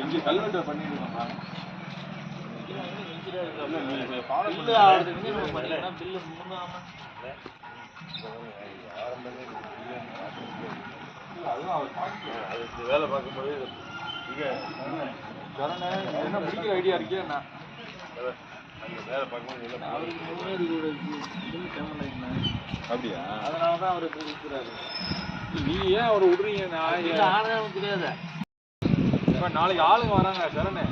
இங்கே கல்வெட்டு follow bill. ஆகுறதுக்கு நம்ம பண்ணிக்கலாம் பில்லு முன்னாம அதுவும் அவர் பார்த்து அது வேலை பார்க்கும்போது என்ன முடிக்கிற ஐடியா இருக்கே நான் அந்த வேலை பார்க்கும்போது இல்லை அவருக்கு முன்னாடி ஆகிக்கலாம் அப்படியா? அதனால தான் அவர் இருக்கிறாரு நீ ஏன் அவரை விடுறீங்க நான் தெரியாது. இப்போ நாளைக்கு ஆளுங்க வராங்க சரணு.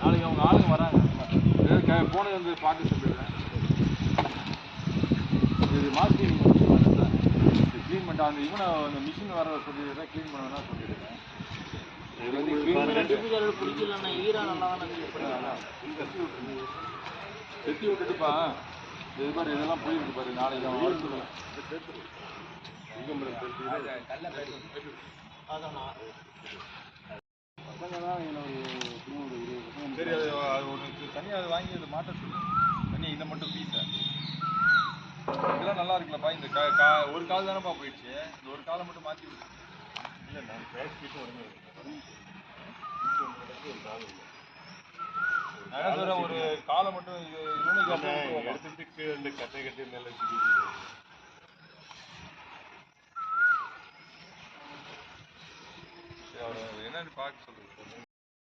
நாளைக்கு அவங்க ஆளுங்க வராங்க. போனது வந்து பார்க்க சொல்லிடுறேன். இது மாற்றி க்ளீன் பண்ணிட்டு அந்த இவனை அந்த மிஷின் வர சொல்லிடுறேன். க்ளீன் பண்ண சொல்லிடுறேன் செத்தி விட்டுட்டுப்பா. இது பாரு இதெல்லாம் போயிருக்கு பாரு நாளைக்கு அவன் பசங்க தான் சரி அது அது ஒன்று தனியாக அது வாங்கி அதை மாட்ட சொல்லு. தனி இதை மட்டும் பீஸை இதெல்லாம் நல்லா இருக்குல்லப்பா இந்த கா கா ஒரு கால் தானேப்பா போயிடுச்சு. இந்த ஒரு காலை மட்டும் மாற்றி விடு. இல்லை நான் கேஷ் பீஸும் உடனே ஒரு காலை மட்டும் எடுத்துட்டு கட்டை கட்டி மேலே என்னன்னு பார்க்க சொல்லுங்க.